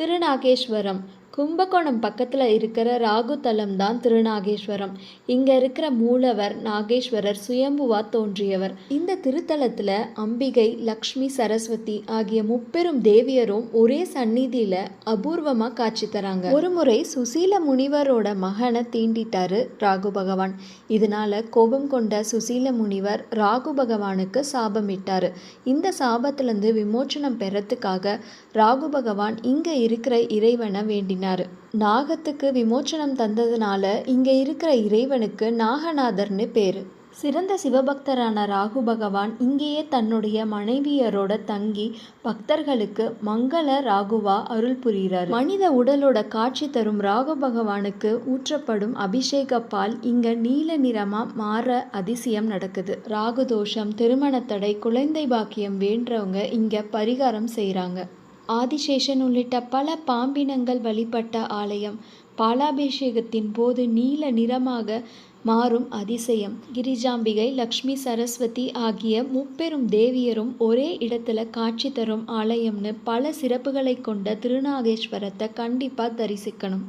திருநாகேஸ்வரம் கும்பகோணம் பக்கத்தில் இருக்கிற ராகுதலம் தான் திருநாகேஸ்வரம். இங்கே இருக்கிற மூலவர் நாகேஸ்வரர் சுயம்புவா தோன்றியவர். இந்த திருத்தலத்தில் அம்பிகை லக்ஷ்மி சரஸ்வதி ஆகிய முப்பெரும் தேவியரும் ஒரே சந்நிதியில் அபூர்வமாக காட்சி தராங்க. ஒரு முறை சுசீல முனிவரோட மகனை தீண்டிட்டாரு ராகு பகவான். இதனால கோபம் கொண்ட சுசீல முனிவர் ராகு பகவானுக்கு சாபமிட்டார். இந்த சாபத்திலிருந்து விமோச்சனம் பெறத்துக்காக ராகு பகவான் இங்கே இருக்கிற இறைவனை வேண்டினார். நாகத்துக்கு விமோச்சனம் தந்ததுனால இங்கே இருக்கிற இறைவனுக்கு நாகநாதர்னு பேர். சிறந்த சிவபக்தரான ராகு பகவான் இங்கேயே தன்னுடைய மனைவியரோட தங்கி பக்தர்களுக்கு மங்கள ராகுவா அருள் புரிகிறார். மனித உடலோட காட்சி தரும் ராகு பகவானுக்கு ஊற்றப்படும் அபிஷேக பால் இங்க நீல நிறமா மாற அதிசயம் நடக்குது. ராகு தோஷம் திருமணத்தடை குழந்தை பாக்கியம் வேண்டவங்க இங்க பரிகாரம் செய்கிறாங்க ஆதிசேஷன் உள்ளிட்ட பல பாம்பினங்கள் வழிபட்ட ஆலயம். பாலாபிஷேகத்தின் போது நீல நிறமாக மாறும் அதிசயம். கிரிஜாம்பிகை லக்ஷ்மி சரஸ்வதி ஆகிய முப்பெரும் தேவியரும் ஒரே இடத்துல காட்சி தரும் ஆலயம்னு பல சிறப்புகளை கொண்ட திருநாகேஸ்வரத்தை கண்டிப்பாக தரிசிக்கணும்.